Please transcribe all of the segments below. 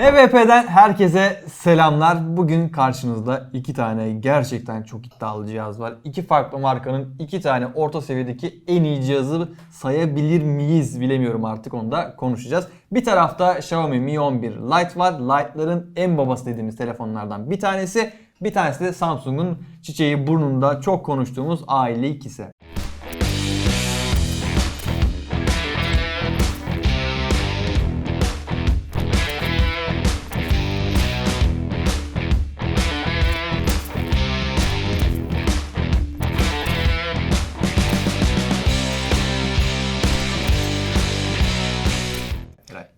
HVP'den herkese selamlar. Bugün karşınızda iki tane gerçekten çok iddialı cihaz var. İki farklı markanın iki tane orta seviyedeki en iyi cihazı sayabilir miyiz bilemiyorum artık onu da konuşacağız. Bir tarafta Xiaomi Mi 11 Lite var. Lite'ların en babası dediğimiz telefonlardan bir tanesi. Bir tanesi de Samsung'un çiçeği burnunda çok konuştuğumuz A52'si.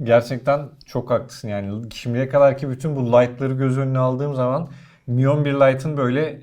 Gerçekten çok haklısın yani. Şimdiye kadarki bütün bu light'ları göz önüne aldığım zaman Mi 11 Lite'ın böyle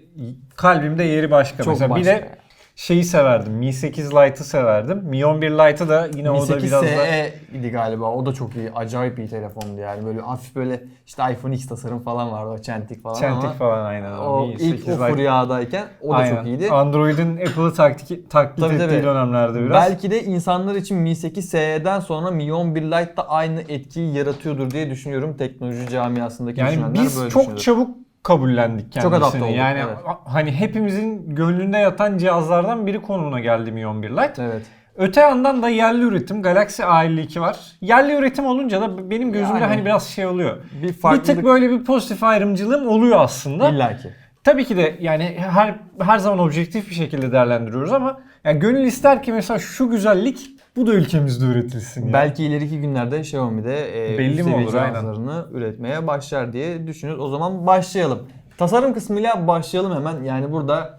kalbimde yeri başka. Çok Mesela başka. bir de şeyi severdim. Mi 8 Lite'ı severdim. Mi 11 Lite'ı da yine o da Mi biraz da 8SE idi galiba. O da çok iyi. Acayip iyi telefondu yani. Böyle hafif böyle işte iPhone X tasarım falan vardı. O çentik falan çentik ama falan aynen. o Mi ilk 8 o furyadayken o da Aynen. çok iyiydi. Android'in Apple'ı taktik, taklit Tabii, ettiği tabii. dönemlerde biraz. Belki de insanlar için Mi 8SE'den sonra Mi 11 Lite da aynı etkiyi yaratıyordur diye düşünüyorum. Teknoloji camiasındaki Yani biz böyle çok çabuk kabullendik kendisini. Çok adapte olduk, Yani evet. hani hepimizin gönlünde yatan cihazlardan biri konumuna geldi Mi 11 Lite. Evet. Öte yandan da yerli üretim Galaxy A52 var. Yerli üretim olunca da benim gözümde Yani. hani biraz şey oluyor. Bir Bir farklılık tık böyle bir pozitif ayrımcılığım oluyor aslında. illaki. Tabii ki de yani her her zaman objektif bir şekilde değerlendiriyoruz ama yani gönül ister ki mesela şu güzellik bu da ülkemizde üretilsin. yani. Belki ileriki günlerde Xiaomi'de e, Belli mi olur? Cihazlarını üretmeye başlar diye düşünüyoruz. O zaman başlayalım. Tasarım kısmıyla başlayalım hemen. Yani burada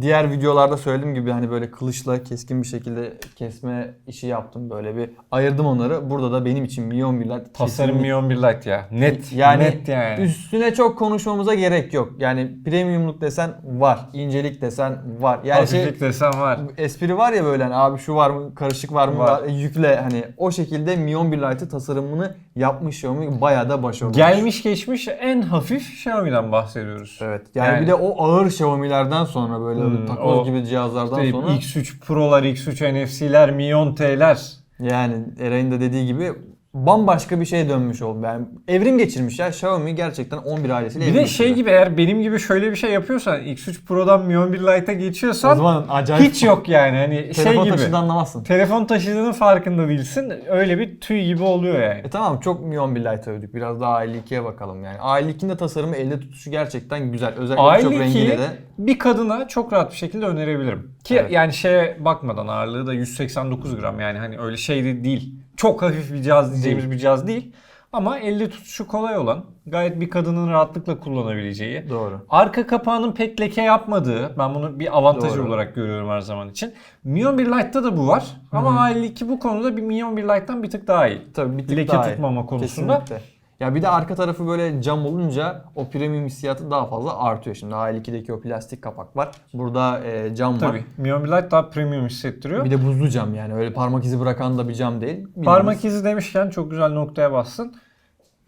diğer videolarda söylediğim gibi hani böyle kılıçla keskin bir şekilde kesme işi yaptım. Böyle bir ayırdım onları. Burada da benim için Mi 11 Lite Tasarım kesinlikle- Mi 11 Lite ya. Net. Yani, net yani. üstüne çok konuşmamıza gerek yok. Yani premiumluk desen var. incelik desen var. Yani şey, Hafiflik desem var. espri var ya böyle hani abi şu var mı karışık var mı Var. var. E, yükle hani o şekilde Mi 11 Lite'ı tasarımını yapmış Xiaomi bayağı da başarılı. Gelmiş geçmiş en hafif Xiaomi'den bahsediyoruz. Evet. Yani, Yani- bir de o ağır Xiaomi'lerden sonra böyle Hmm, takoz o gibi cihazlardan İşte sonra X3 Pro'lar, X3 NFC'ler, Mi 10T'ler. yani Eray'ın da dediği gibi bambaşka bir şeye dönmüş oldu. Yani evrim geçirmiş ya Xiaomi gerçekten 11 ailesiyle Bir evrim de şey geçirdi. gibi eğer benim gibi şöyle bir şey yapıyorsan X3 Pro'dan Mi 11 Lite'a o geçiyorsan zaman acayip hiç yok yani hani şey telefon gibi. taşıdığını anlamazsın. Telefon taşıdığının farkında değilsin. Öyle bir tüy gibi oluyor yani. E tamam çok Mi 11 Lite övdük. Biraz daha A52'ye bakalım yani. A52'nin de tasarımı elde tutuşu gerçekten güzel. Özellikle çok rengiyle A52'yi de. bir kadına çok rahat bir şekilde önerebilirim. Ki Evet. yani şeye bakmadan ağırlığı da 189 gram yani hani öyle şey de değil. Çok hafif bir cihaz diyeceğimiz Değil. bir cihaz değil. Ama elde tutuşu kolay olan, gayet bir kadının rahatlıkla kullanabileceği, Doğru. Arka kapağının pek leke yapmadığı, ben bunu bir avantajı Doğru. olarak görüyorum her zaman için. Mi 11 Lite'da da bu var. Ama A52 bu konuda bir Mi 11 Lite'dan bir tık daha iyi. Tabii bir tık Leke daha iyi. tutmama konusunda. Kesinlikle. Ya bir de arka tarafı böyle cam olunca o premium hissiyatı daha fazla artıyor. Şimdi A52'deki o plastik kapak var. Burada e, cam var. Tabii. Mi 11 Lite daha premium hissettiriyor. Bir de buzlu cam yani. Öyle parmak izi bırakan da bir cam değil. Bildiğiniz- Parmak izi demişken çok güzel noktaya bassın.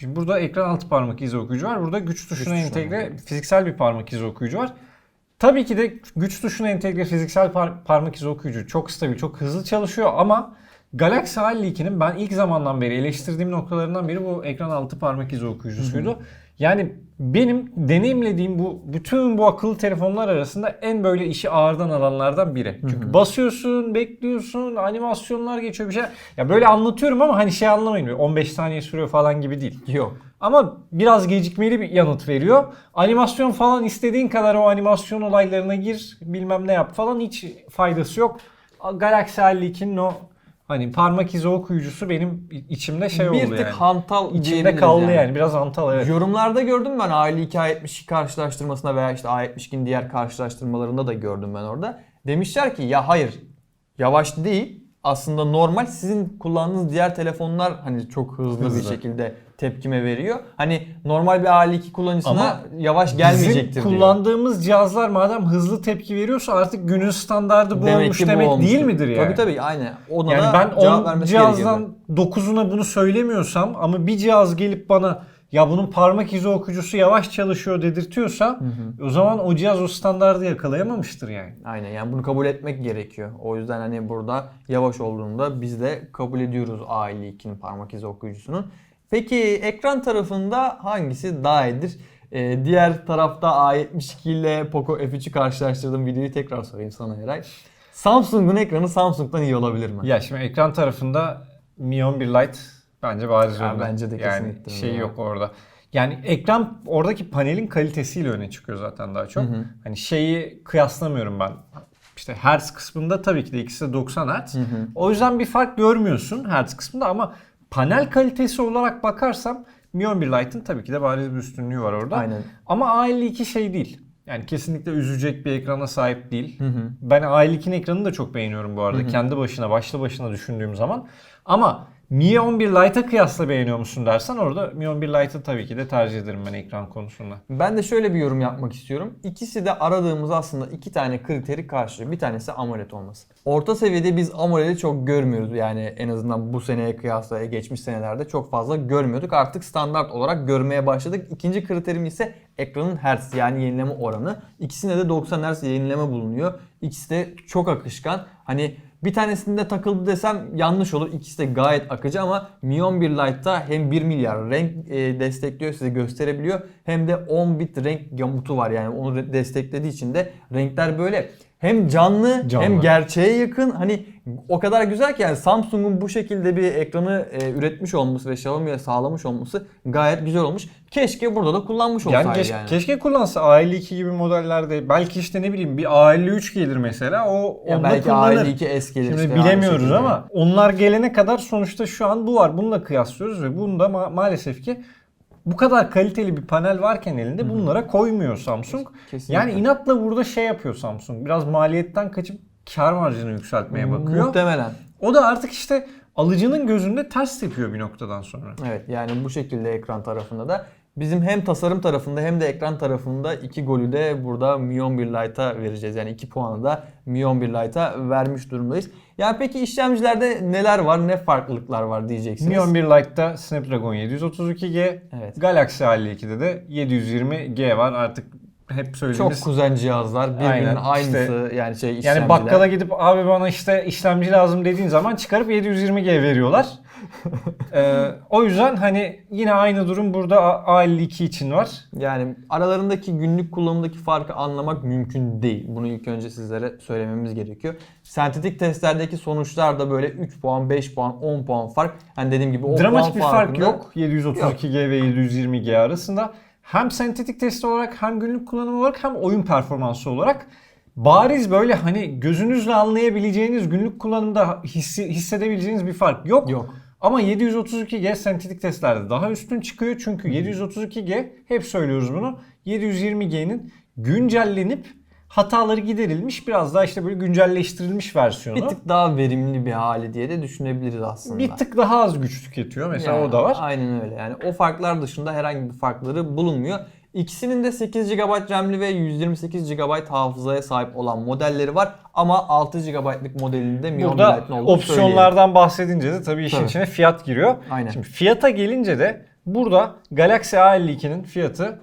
Şimdi burada ekran altı parmak izi okuyucu var. Burada güç tuşuna tuşuna entegre fiziksel bir parmak izi okuyucu var. Tabii ki de güç tuşuna entegre fiziksel par- parmak izi okuyucu çok stabil, çok hızlı çalışıyor ama Galaxy A52'nin ben ilk zamandan beri eleştirdiğim noktalarından biri bu ekran altı parmak izi okuyucusuydu. Yani benim deneyimlediğim bu bütün bu akıllı telefonlar arasında en böyle işi ağırdan alanlardan biri. Çünkü basıyorsun, bekliyorsun, animasyonlar geçiyor bir şey. Ya böyle anlatıyorum ama hani şey anlamayın. böyle 15 saniye sürüyor falan gibi değil. Yok. Ama biraz gecikmeli bir yanıt veriyor. Animasyon falan istediğin kadar o animasyon olaylarına gir, bilmem ne yap falan hiç faydası yok. Galaxy A52'nin o hani parmak izi okuyucusu benim içimde şey bir oldu tık yani. hantal İçimde kaldı yani. Biraz hantal evet. Yorumlarda gördüm ben A52 A72 karşılaştırmasına veya işte A72'nin diğer karşılaştırmalarında da gördüm ben orada. Demişler ki ya hayır yavaş değil aslında normal sizin kullandığınız diğer telefonlar hani çok hızlı, bir Hızlı. şekilde tepkime veriyor. Hani normal bir A52 kullanıcısına Ama yavaş Bizim gelmeyecektir diyor. kullandığımız cihazlar madem hızlı tepki veriyorsa artık günün standardı bu olmuş ki bu demek olmuştur. değil midir yani? Tabii tabii aynen. Ona Yani da ben cevap 10 vermesi gerekiyordu. cihazdan 9'una bunu söylemiyorsam ama bir cihaz gelip bana ya bunun parmak izi okuyucusu yavaş çalışıyor dedirtiyorsa o zaman o cihaz o standardı yakalayamamıştır yani. Aynen yani bunu kabul etmek gerekiyor. O yüzden hani burada yavaş olduğunda biz de kabul ediyoruz A52'nin parmak izi okuyucusunun. Peki ekran tarafında hangisi daha iyidir? Ee, diğer tarafta A72 ile Poco F3'ü karşılaştırdığım videoyu tekrar sorayım sana Eray. Samsung'un ekranı Samsung'dan iyi olabilir mi? Ya şimdi ekran tarafında Mi 11 Lite bence bariz Ya önde. bence de Yani kesinlikle şey öyle. yok orada. Yani ekran oradaki panelin kalitesiyle öne çıkıyor zaten daha çok. Hı hı. Hani şeyi kıyaslamıyorum ben. İşte Hertz kısmında tabii ki de ikisi de 90 Hz. hı. O yüzden bir fark görmüyorsun Hertz kısmında ama panel kalitesi olarak bakarsam Mi 11 Lite'ın tabii ki de bariz bir üstünlüğü var orada. Aynen. Ama A52 şey değil. Yani kesinlikle üzecek bir ekrana sahip değil. Hı hı. Ben A52'nin ekranını da çok beğeniyorum bu arada. Kendi başına, başlı başına düşündüğüm zaman. Ama Mi 11 Lite'a kıyasla beğeniyor musun dersen orada Mi 11 Lite'ı tabii ki de tercih ederim ben ekran konusunda. Ben de şöyle bir yorum yapmak istiyorum. İkisi de aradığımız aslında iki tane kriteri karşılıyor. Bir tanesi AMOLED olması. Orta seviyede biz AMOLED'i çok görmüyoruz. Yani en azından bu seneye kıyasla geçmiş senelerde çok fazla görmüyorduk. Artık standart olarak görmeye başladık. İkinci kriterim ise ekranın hertz yani yenileme oranı. İkisinde de 90 Hz yenileme bulunuyor. İkisi de çok akışkan. Hani bir tanesinde takıldı desem yanlış olur. İkisi de gayet akıcı ama Mi 11 Lite'da hem 1 milyar renk e, destekliyor size gösterebiliyor. Hem de 10 bit renk gamutu var. Yani onu desteklediği için de renkler böyle hem canlı, Canlı. hem gerçeğe yakın hani o kadar güzel ki yani Samsung'un bu şekilde bir ekranı e, üretmiş olması ve Xiaomi'ye sağlamış olması gayet güzel olmuş. Keşke burada da kullanmış olsaydı Yani, yani. keş- keşke kullansa A52 gibi modellerde belki işte ne bileyim bir A53 gelir mesela o ya onda belki kullanır. A52 S gelir Şimdi işte şekilde. ama onlar gelene kadar sonuçta şu an bu var. Bununla kıyaslıyoruz ve bunda ma- maalesef ki bu kadar kaliteli bir panel varken elinde bunlara koymuyor Samsung. Kesinlikle. Yani inatla burada şey yapıyor Samsung. Biraz maliyetten kaçıp kar marjını yükseltmeye bakıyor. Muhtemelen. O da artık işte alıcının gözünde ters tepiyor bir noktadan sonra. Evet yani bu şekilde ekran tarafında da bizim hem tasarım tarafında hem de ekran tarafında iki golü de burada Mi 11 Lite'a vereceğiz. Yani iki puanı da Mi 11 Lite'a vermiş durumdayız. Yani peki işlemcilerde neler var, ne farklılıklar var diyeceksiniz. Mi 11 Lite'da Snapdragon 732G, Evet. Galaxy A52'de de 720G var. Artık hep Çok söylediğimiz kuzen cihazlar, birbirinin Aynen, aynısı yani şey işlemciler. Yani bakkala gidip abi bana işte işlemci lazım dediğin zaman çıkarıp 720G veriyorlar. Ee, o yüzden hani yine aynı durum burada A- A52 için var. Yani aralarındaki günlük kullanımdaki farkı anlamak mümkün değil. Bunu ilk önce sizlere söylememiz gerekiyor. Sentetik testlerdeki sonuçlar da böyle 3 puan, 5 puan, 10 puan fark. Hani dediğim gibi o Dramatik puan bir fark yok 732G ve 720G arasında. Hem sentetik test olarak hem günlük kullanım olarak hem oyun performansı olarak bariz böyle hani gözünüzle anlayabileceğiniz günlük kullanımda hissi- hissedebileceğiniz bir fark yok. Yok. Ama 732G sentetik testlerde daha üstün çıkıyor. Çünkü 732G hep söylüyoruz bunu. 720G'nin güncellenip hataları giderilmiş biraz daha işte böyle güncelleştirilmiş versiyonu. Bir tık daha verimli bir hali diye de düşünebiliriz aslında. Bir tık daha az güç tüketiyor. Mesela Yani o da var. Aynen öyle. Yani o farklar dışında herhangi bir farkları bulunmuyor. İkisinin de 8 GB RAM'li ve 128 GB hafızaya sahip olan modelleri var ama 6 GB'lık modelinde Mi 11 Burada olduğunu söyleyelim. opsiyonlardan bahsedince de tabii işin Tabii. içine fiyat giriyor. Aynen. Şimdi fiyata gelince de burada Galaxy A52'nin fiyatı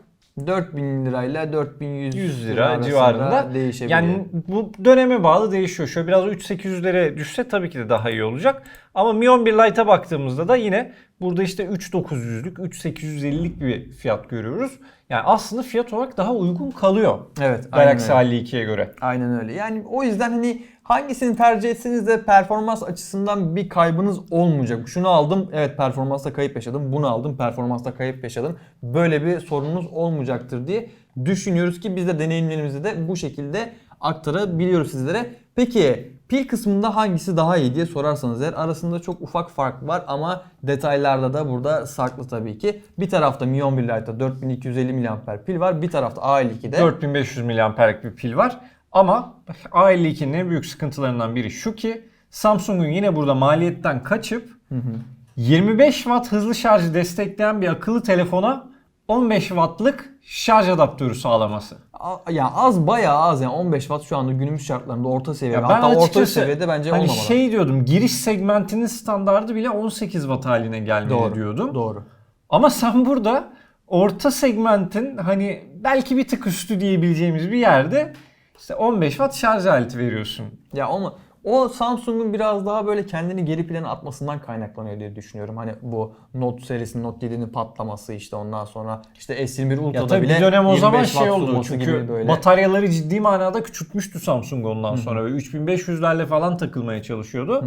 4000 lirayla 4100 100 lira civarında. değişebiliyor. Yani bu döneme bağlı değişiyor. Şöyle biraz 3800'lere düşse tabii ki de daha iyi olacak. Ama Mi 11 Lite'a baktığımızda da yine burada işte 3900'lük, 3850'lik bir fiyat görüyoruz. Yani aslında fiyat olarak daha uygun kalıyor. evet, Galaxy öyle. A52'ye göre. Aynen öyle. Yani o yüzden hani hangisini tercih etseniz de performans açısından bir kaybınız olmayacak. Şunu aldım, evet performansta kayıp yaşadım. Bunu aldım, performansta kayıp yaşadım. Böyle bir sorununuz olmayacaktır diye düşünüyoruz ki biz de deneyimlerimizi de bu şekilde aktarabiliyoruz sizlere. Peki pil kısmında hangisi daha iyi diye sorarsanız eğer arasında çok ufak fark var ama detaylarda da burada saklı tabii ki. Bir tarafta Mi 11 Lite'da 4250 mAh pil var. Bir tarafta A52'de 4500 mAh'lik bir pil var. Ama A52'nin en büyük sıkıntılarından biri şu ki Samsung'un yine burada maliyetten kaçıp 25 watt hızlı şarjı destekleyen bir akıllı telefona 15 wattlık şarj adaptörü sağlaması. A- Ya az bayağı az yani 15 watt şu anda günümüz şartlarında orta seviye. Ya ben Hatta orta açıkçası seviyede bence hani olmamalı. şey diyordum giriş segmentinin standardı bile 18 watt haline gelmeli doğru diyordum. Doğru. Ama sen burada orta segmentin hani belki bir tık üstü diyebileceğimiz bir yerde işte 15 watt şarj aleti veriyorsun. Ya ama O Samsung'un biraz daha böyle kendini geri plana atmasından kaynaklanıyor diye düşünüyorum. Hani bu Note serisinin Note 7'nin patlaması işte ondan sonra işte S21 Ultra'da Ya tabii bile bir dönem o 25 zaman şey oldu. Çünkü böyle. bataryaları ciddi manada küçültmüştü Samsung ondan sonra ve 3500'lerle falan takılmaya çalışıyordu.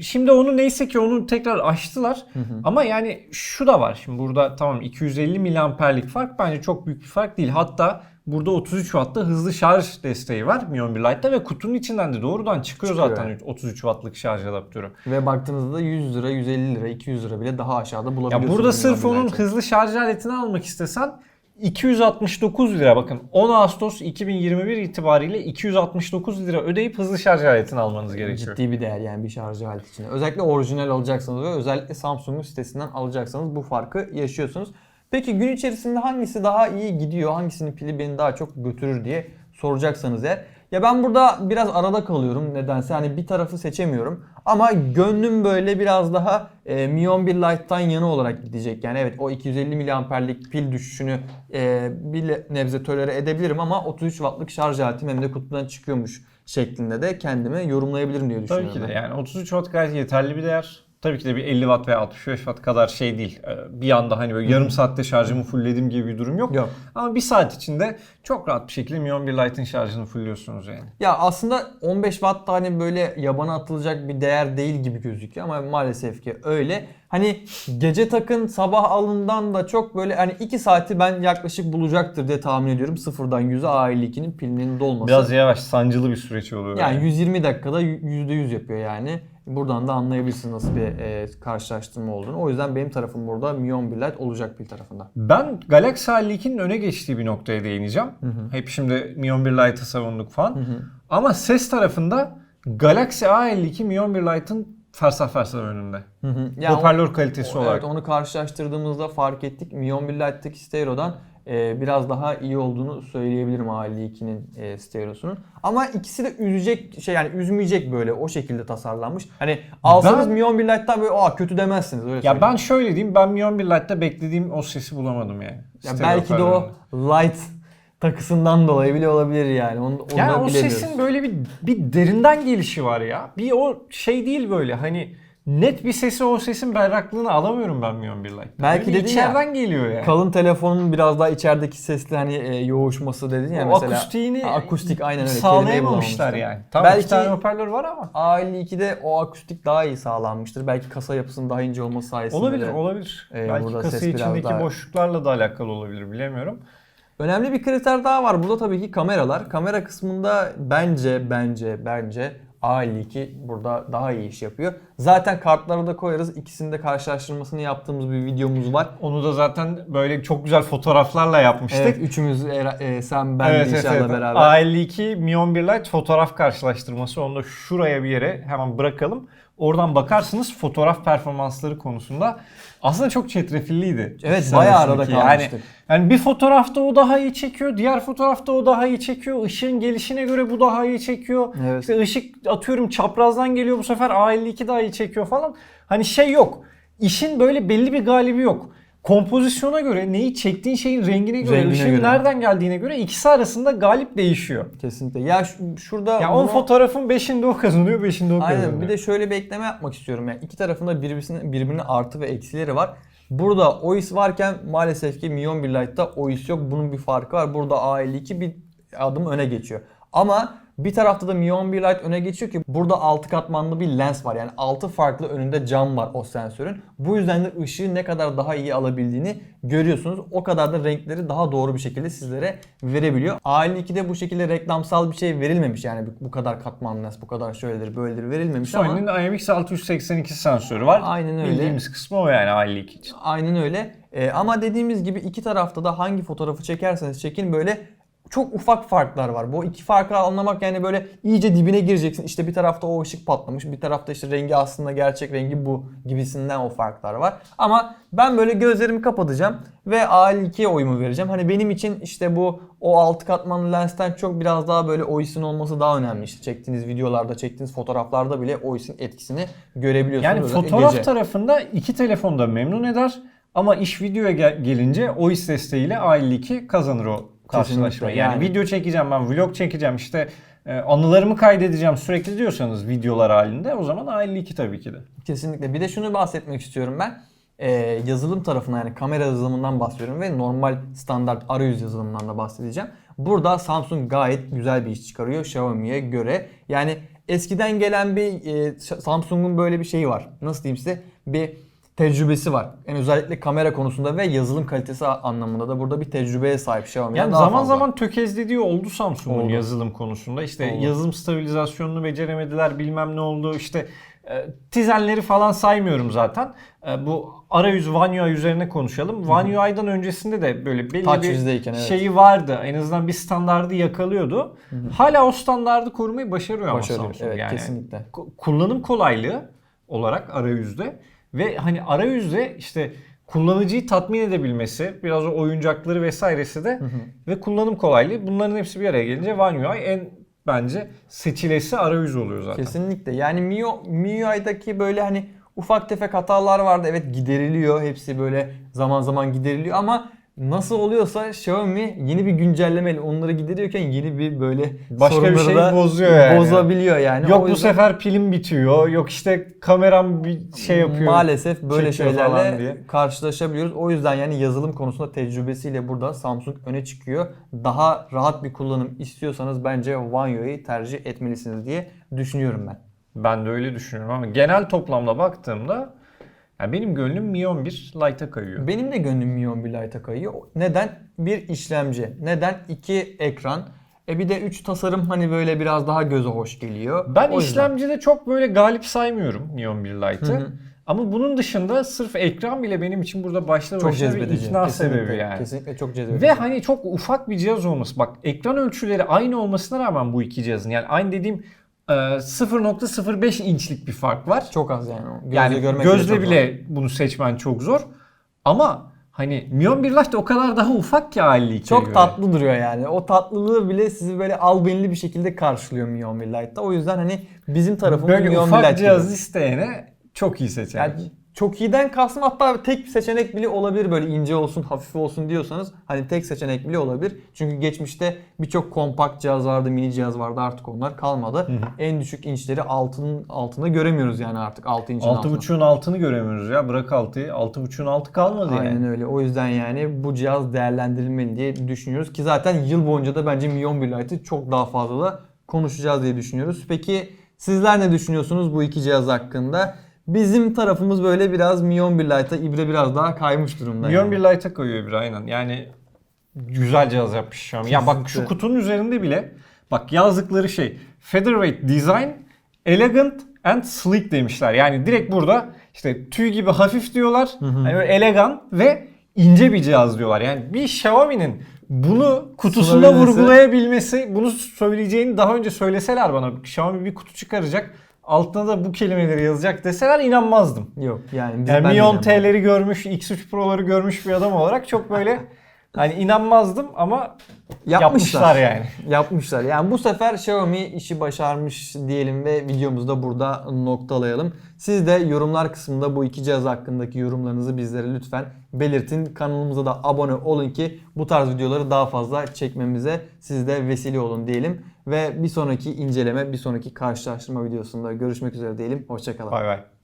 Şimdi onu neyse ki onu tekrar aştılar. Ama yani şu da var. Şimdi burada tamam 250 miliamperlik fark bence çok büyük bir fark değil. Hatta burada 33 Watt'ta hızlı şarj desteği var Mi 11 Lite'da ve kutunun içinden de doğrudan çıkıyor, Çıkıyor zaten yani. 33 Watt'lık şarj adaptörü. Ve baktığınızda da 100 lira, 150 lira, 200 lira bile daha aşağıda Ya bulabiliyorsunuz. burada sırf onun hızlı şarj aletini almak istesen 269 lira bakın 10 Ağustos 2021 itibariyle 269 lira ödeyip hızlı şarj aletini almanız gerekiyor. Ciddi bir değer yani bir şarj aleti için. Özellikle orijinal alacaksanız ve özellikle Samsung'un sitesinden alacaksanız bu farkı yaşıyorsunuz. Peki gün içerisinde hangisi daha iyi gidiyor, hangisinin pili beni daha çok götürür diye soracaksanız eğer. Ya ben burada biraz arada kalıyorum nedense hani bir tarafı seçemiyorum. Ama gönlüm böyle biraz daha e, Mi 11 Lite'tan yana olarak gidecek. Yani evet o 250 miliamperlik pil düşüşünü e, bir nebze tolere edebilirim ama 33 wattlık şarj aletim hem de kutudan çıkıyormuş şeklinde de kendime yorumlayabilirim diye düşünüyorum. Tabii ki de yani 33 Watt gayet yeterli bir değer. Tabii ki de bir 50 Watt veya 65 Watt kadar şey değil. Ee, Bir anda hani böyle yarım saatte şarjımı fullledim gibi bir durum yok. Yok. Ama bir saat içinde çok rahat bir şekilde Mi 11 Lite'ın şarjını fullliyorsunuz yani. Ya aslında 15 watt da hani böyle yabana atılacak bir değer değil gibi gözüküyor ama maalesef ki öyle. Hani gece takın sabah alından da çok böyle hani 2 saati ben yaklaşık bulacaktır diye tahmin ediyorum. Sıfırdan 100'e A52'nin pilinin dolması. Biraz yavaş, sancılı bir süreç oluyor. yani 120 dakikada %100 yapıyor yani. Buradan da anlayabilirsiniz nasıl bir e, karşılaştırma olduğunu. O yüzden benim tarafım burada Mi 11 Lite olacak pil tarafında. Ben Galaxy A52'nin öne geçtiği bir noktaya değineceğim. Hep şimdi Mi 11 Lite'ı savunduk falan. Ama ses tarafında Galaxy A52 Mi 11 Lite'ın fersah fersah önünde. Hı hı. Ya o- Hoparlör kalitesi O- olarak. Evet onu karşılaştırdığımızda fark ettik. Mi 11 Lite'daki stereodan e, biraz daha iyi olduğunu söyleyebilirim A52'nin e, stereosunun. Ama ikisi de üzecek şey yani üzmeyecek böyle o şekilde tasarlanmış. Hani alsanız Ben- Mi 11 Lite'dan böyle aa kötü demezsiniz öyle Ya söyleyeyim. ben şöyle diyeyim ben Mi 11 Lite'da beklediğim o sesi bulamadım yani. Ya Stereo belki de o light takısından dolayı bile olabilir yani. Onu, onu Yani o sesin böyle bir bir derinden gelişi var ya. Bir o şey değil böyle hani net bir sesi o sesin berraklığını alamıyorum ben Mi 11 Lite'da. Belki Böyle dedin ya, içeriden geliyor yani. Kalın telefonun biraz daha içerideki sesli hani e, yoğuşması dedin ya o mesela. akustiğini akustik aynen öyle. sağlayamamışlar yani. Tamam Belki- iki tane hoparlör var ama. A52'de o akustik daha iyi sağlanmıştır. Belki kasa yapısının daha ince olması sayesinde Olabilir, de. olabilir. Ee, Belki kasa içindeki daha- boşluklarla da alakalı olabilir bilemiyorum. Önemli bir kriter daha var. Burada tabii ki kameralar. Kamera kısmında bence bence bence A52 burada daha iyi iş yapıyor. Zaten kartları da koyarız. İkisini de karşılaştırmasını yaptığımız bir videomuz var. Onu da zaten böyle çok güzel fotoğraflarla yapmıştık. Evet, üçümüz Era- e, sen ben Evet, de evet, inşallah evet. beraber. A52 Mi 11 Lite fotoğraf karşılaştırması. Onu da şuraya bir yere hemen bırakalım. Oradan bakarsınız fotoğraf performansları konusunda aslında çok çetrefilliydi. Evet, bayağı arada arasındaki. Yani, kalmıştık. yani bir fotoğrafta o daha iyi çekiyor, diğer fotoğrafta o daha iyi çekiyor. Işığın gelişine göre bu daha iyi çekiyor. Evet. İşte ışık atıyorum çaprazdan geliyor bu sefer A52 daha iyi çekiyor falan. Hani şey yok. İşin böyle belli bir galibi yok. Kompozisyona göre neyi çektiğin şeyin rengine göre, Rengine ışığın göre. nereden geldiğine göre ikisi arasında galip değişiyor. Kesinlikle. Ya şu- şurada Ya on bunu- fotoğrafın 5'inde o kazanıyor, 5'inde o kazanıyor. Aynen bir de şöyle bir ekleme yapmak istiyorum. Yani iki tarafında birbirine, birbirine artı ve eksileri var. Burada OIS varken maalesef ki Mi 11 Lite'da OIS yok. Bunun bir farkı var. Burada A52 bir adım öne geçiyor. Ama bir tarafta da Mi 11 Lite öne geçiyor ki burada 6 katmanlı bir lens var. Yani 6 farklı önünde cam var o sensörün. Bu yüzden de ışığı ne kadar daha iyi alabildiğini görüyorsunuz. O kadar da renkleri daha doğru bir şekilde sizlere verebiliyor. A52'de bu şekilde reklamsal bir şey verilmemiş. Yani bu- kadar katmanlı lens, bu kadar şöyledir, böyledir verilmemiş ama Sony'nin IMX682 sensörü var. Aynen öyle. Bildiğimiz kısmı o yani A52 için. Aynen öyle. Ee, ama dediğimiz gibi iki tarafta da hangi fotoğrafı çekerseniz çekin böyle çok ufak farklar var. Bu iki farkı anlamak yani böyle iyice dibine gireceksin. İşte bir tarafta o ışık patlamış, bir tarafta işte rengi aslında gerçek rengi bu gibisinden o farklar var. Ama ben böyle gözlerimi kapatacağım ve A52'ye oyumu vereceğim. Hani benim için işte bu o altı katmanlı lensten çok biraz daha böyle OIS'in olması daha önemli. İşte çektiğiniz videolarda, çektiğiniz fotoğraflarda bile OIS'in etkisini görebiliyorsunuz. Yani fotoğraf gece. tarafında iki telefon da memnun eder. Ama iş videoya gel- gelince OIS desteğiyle A52 kazanır o Kesinlikle, Yani, yani. video çekeceğim ben, vlog çekeceğim işte e, anılarımı kaydedeceğim sürekli diyorsanız videolar halinde o zaman A52 tabii ki de. Kesinlikle. Bir de şunu bahsetmek istiyorum ben. Ee, yazılım tarafına yani kamera yazılımından bahsediyorum ve normal standart arayüz yazılımından da bahsedeceğim. Burada Samsung gayet güzel bir iş çıkarıyor Xiaomi'ye göre. Yani eskiden gelen bir e, Samsung'un böyle bir şeyi var. Nasıl diyeyim size? Bir tecrübesi var. Yani özellikle kamera konusunda ve yazılım kalitesi anlamında da burada bir tecrübeye sahip Xiaomi'den Yani daha zaman fazla. zaman tökezlediği oldu Samsung'un Oldu. yazılım konusunda. İşte Oldu. yazılım stabilizasyonunu beceremediler bilmem ne oldu. İşte e, tizenleri falan saymıyorum zaten. E, bu arayüz One UI üzerine konuşalım. One UI'dan öncesinde de böyle belli Touch bir yüzdeyken, evet. şeyi vardı. En azından bir standardı yakalıyordu. Hala o standardı korumayı başarıyor ama Başarıyor. Samsung Evet, yani. kesinlikle. Ku- Kullanım kolaylığı olarak arayüzde ve hani arayüzde işte kullanıcıyı tatmin edebilmesi, biraz o oyuncakları vesairesi de ve kullanım kolaylığı bunların hepsi bir araya gelince One UI en bence seçilesi arayüz oluyor zaten. Kesinlikle. Yani MIU, MIUI'daki böyle hani ufak tefek hatalar vardı. Evet gideriliyor. Hepsi böyle zaman zaman gideriliyor ama nasıl oluyorsa Xiaomi yeni bir güncellemeyle onları gideriyorken yeni bir böyle Başka bir şey da bozuyor yani. Bozabiliyor yani. Yok O bu yüzden sefer pilim bitiyor. Yok işte kameram bir şey yapıyor. Maalesef böyle şeylerle karşılaşabiliyoruz. O yüzden yani yazılım konusunda tecrübesiyle burada Samsung öne çıkıyor. Daha rahat bir kullanım istiyorsanız bence One UI'yi tercih etmelisiniz diye düşünüyorum ben. Ben de öyle düşünüyorum ama genel toplamda baktığımda yani benim gönlüm Mi 11 Lite'a kayıyor. Benim de gönlüm Mi 11 Lite'a kayıyor. Neden? Bir işlemci. Neden? iki ekran. E bir de üç tasarım hani böyle biraz daha göze hoş geliyor. Ben O yüzden. işlemcide çok böyle galip saymıyorum Mi 11 Lite'ı. Ama bunun dışında sırf ekran bile benim için burada başlı çok başına bir ikna Kesinlikle, sebebi yani. Kesinlikle çok cezbedici. Ve hani çok ufak bir cihaz olması. Bak ekran ölçüleri aynı olmasına rağmen bu iki cihazın yani aynı dediğim 0.05 inçlik bir fark var. çok az yani. Gözle yani görmek gözle çok bile bunu seçmen çok zor. Ama hani Mi 11 Lite o kadar daha ufak ki A52'ye Çok göre. tatlı duruyor yani. O tatlılığı bile sizi böyle albenili bir şekilde karşılıyor Mi 11 Lite'da. O yüzden hani bizim tarafımız Böyle Mi 11 ufak Lite cihaz gibi. isteyene çok iyi seçenek. Yani çok iyiden kastım hatta tek bir seçenek bile olabilir böyle ince olsun hafif olsun diyorsanız hani tek seçenek bile olabilir. Çünkü geçmişte birçok kompakt cihaz vardı mini cihaz vardı artık onlar kalmadı. En düşük inçleri altının altında göremiyoruz yani artık 6 inçin altında. 6.5'un altını göremiyoruz ya. Bırak 6'yı. 6.5'un altı kalmadı Aynen yani. öyle. O yüzden yani bu cihaz değerlendirilmeli diye düşünüyoruz ki zaten yıl boyunca da bence Mi 11 Lite'ı çok daha fazla da konuşacağız diye düşünüyoruz. Peki sizler ne düşünüyorsunuz bu iki cihaz hakkında? Bizim tarafımız böyle biraz Mi 11 Lite'a ibre biraz daha kaymış durumda. Mi yani. 11 Lite'a koyuyor bir aynen. Yani güzel cihaz yapmış Xiaomi. Ya bak şu kutunun üzerinde bile bak yazdıkları şey Featherweight Design Elegant and Sleek demişler. Yani direkt burada işte tüy gibi hafif diyorlar. Yani böyle elegan ve ince bir cihaz diyorlar. Yani bir Xiaomi'nin bunu kutusunda vurgulayabilmesi, bunu söyleyeceğini daha önce söyleseler bana Xiaomi bir kutu çıkaracak, altına da bu kelimeleri yazacak deseler inanmazdım. Yok yani. biz- Yani ben de Mi 10 inanmam. T'leri görmüş, X3 Pro'ları görmüş bir adam olarak çok böyle hani inanmazdım ama yapmışlar, yani. Yapmışlar. Yani bu sefer Xiaomi işi başarmış diyelim ve videomuzu da burada noktalayalım. Siz de yorumlar kısmında bu iki cihaz hakkındaki yorumlarınızı bizlere lütfen belirtin. Kanalımıza da abone olun ki bu tarz videoları daha fazla çekmemize siz de vesile olun diyelim. Ve bir sonraki inceleme, bir sonraki karşılaştırma videosunda görüşmek üzere diyelim. Hoşçakalın. Bay bay.